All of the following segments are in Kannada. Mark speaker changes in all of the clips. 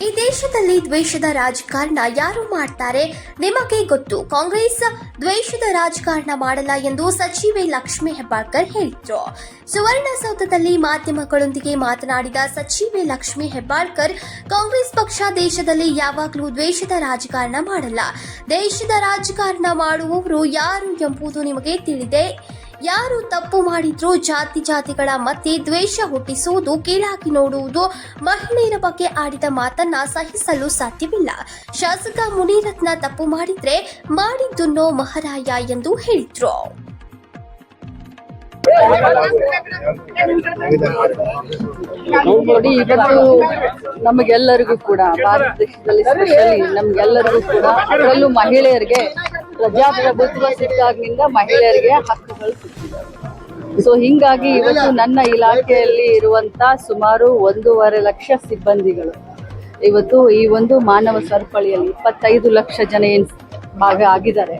Speaker 1: ರಾಜ್ಯದಲ್ಲಿ ದ್ವೇಷದ ರಾಜಕಾರಣ ಯಾರು ಮಾಡ್ತಾರೆ ನಿಮಗೆ ಗೊತ್ತು. ಕಾಂಗ್ರೆಸ್ ದ್ವೇಷದ ರಾಜಕಾರಣ ಮಾಡಲ್ಲ ಎಂದು ಸಚಿವೆ ಲಕ್ಷ್ಮಿ ಹೆಬ್ಬಾಳ್ಕರ್ ಹೇಳಿದ್ರು. ಸುವರ್ಣಸೌಧದಲ್ಲಿ ಮಾಧ್ಯಮಗಳೊಂದಿಗೆ ಮಾತನಾಡಿದ ಸಚಿವೆ ಲಕ್ಷ್ಮಿ ಹೆಬ್ಬಾಳ್ಕರ್, ಕಾಂಗ್ರೆಸ್ ಪಕ್ಷ ದೇಶದಲ್ಲಿ ಯಾವಾಗಲೂ ದ್ವೇಷದ ರಾಜಕಾರಣ ಮಾಡಲ್ಲ. ದೇಶದ ರಾಜಕಾರಣ ಮಾಡುವವರು ಯಾರು ಎಂಬುದು ನಿಮಗೆ ತಿಳಿದೆ. ಯಾರು ತಪ್ಪು ಮಾಡಿದ್ರೂ ಜಾತಿ ಜಾತಿಗಳ ಮತ್ತೆ ದ್ವೇಷ ಹುಟ್ಟಿಸುವುದು ಕೀಳಾಕಿ ನೋಡುವುದು ಮಹಿಳೆಯರ ಬಗ್ಗೆ ಆಡಿದ ಮಾತನ್ನ ಸಹಿಸಲು ಸಾಧ್ಯವಿಲ್ಲ. ಶಾಸಕ ಮುನಿರತ್ನ ತಪ್ಪು ಮಾಡಿದ್ರೆ ಮಾಡಿದ್ದುನ್ನೋ ಮಹಾರಾಯ ಎಂದು ಹೇಳಿದ್ರು.
Speaker 2: ನೋಡಿ, ಇವತ್ತು ನಮಗೆಲ್ಲರಿಗೂ ಕೂಡ, ಭಾರತ ದೇಶದಲ್ಲಿ ಸ್ಪೆಷಲಿ ನಮ್ಗೆಲ್ಲರಿಗೂ ಕೂಡ, ಅದರಲ್ಲೂ ಮಹಿಳೆಯರಿಗೆ ಪ್ರಜಾಪ್ರಭುತ್ವ ಸಿಕ್ಕಾಗಿನಿಂದ ಮಹಿಳೆಯರಿಗೆ ಹಕ್ಕುಗಳು ಸಿಕ್ಕಿದೆ. ಸೊ ಹಿಂಗಾಗಿ ಇವತ್ತು ನನ್ನ ಇಲಾಖೆಯಲ್ಲಿ ಇರುವಂತ ಸುಮಾರು ಒಂದೂವರೆ ಲಕ್ಷ ಸಿಬ್ಬಂದಿಗಳು ಇವತ್ತು ಈ ಒಂದು ಮಾನವ ಸರಪಳಿಯಲ್ಲಿ ಇಪ್ಪತ್ತೈದು ಲಕ್ಷ ಜನ ಏನು ಭಾಗ ಆಗಿದ್ದಾರೆ.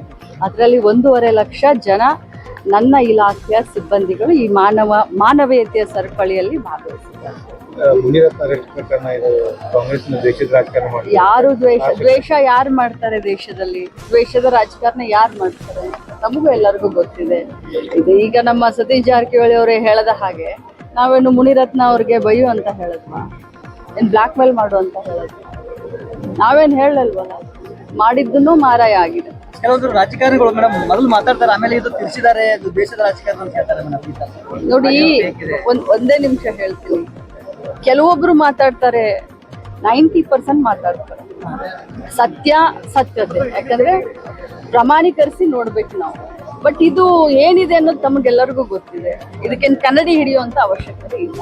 Speaker 2: ಅದರಲ್ಲಿ ಒಂದೂವರೆ ಲಕ್ಷ ಜನ ನನ್ನ ಇಲಾಖೆಯ ಸಿಬ್ಬಂದಿಗಳು ಈ ಮಾನವ ಮಾನವೀಯತೆಯ ಸರಪಳಿಯಲ್ಲಿ ಭಾಗವಹಿಸಿದ್ದಾರೆ ಯಾರು ದ್ವೇಷ? ದ್ವೇಷ ಯಾರು ಮಾಡ್ತಾರೆ ದೇಶದಲ್ಲಿ? ದ್ವೇಷದ ರಾಜಕಾರಣ ಯಾರು ಮಾಡ್ತಾರೆ? ನಮಗೂ ಎಲ್ಲರಿಗೂ ಗೊತ್ತಿದೆ. ಇದು ಈಗ ನಮ್ಮ ಸತೀಶ್ ಜಾರಕಿಹೊಳಿ ಅವರೇ ಹೇಳದ ಹಾಗೆ ನಾವೇನು ಮುನಿರತ್ನ ಅವ್ರಿಗೆ ಬೈಯು ಅಂತ ಹೇಳಿದ್ವಾ? ಏನು ಬ್ಲ್ಯಾಕ್ ಮೇಲ್ ಮಾಡು ಅಂತ ಹೇಳದ್ವಿ? ನಾವೇನು ಹೇಳಲ್ವಲ್ಲ? ಮಾಡಿದ್ದನ್ನು ಮಾರಾಯ ಆಗಿದೆ.
Speaker 3: ಕೆಲವೊಂದು ರಾಜಕಾರಣಿಗಳು ಮೇಡಮ್ ಮೊದಲು ಮಾತಾಡ್ತಾರೆ ಆಮೇಲೆ ಇದು ತಿರ್ಸಿದ್ದಾರೆ ಇದು ದೇಶದ ರಾಜಕಾರಣ ಅಂತ ಹೇಳ್ತಾರೆ ಮೇಡಮ್
Speaker 2: ನೋಡಿ ಒಂದ್ ಒಂದೇ ನಿಮಿಷ ಹೇಳ್ತೀನಿ. ಕೆಲವೊಬ್ರು ಮಾತಾಡ್ತಾರೆ ನೈಂಟಿ ಪರ್ಸೆಂಟ್ ಮಾತಾಡ್ತಾರೆ. ಸತ್ಯ ಸತ್ಯತೆ. ಯಾಕಂದ್ರೆ ಪ್ರಮಾಣೀಕರಿಸಿ ನೋಡ್ಬೇಕು ನಾವು. ಬಟ್ ಇದು ಏನಿದೆ ಅನ್ನೋದು ತಮಗೆಲ್ಲರಿಗೂ ಗೊತ್ತಿದೆ. ಇದಕ್ಕೆ ಕನ್ನಡಿ ಹಿಡಿಯುವಂತ ಅವಶ್ಯಕತೆ ಇಲ್ಲ.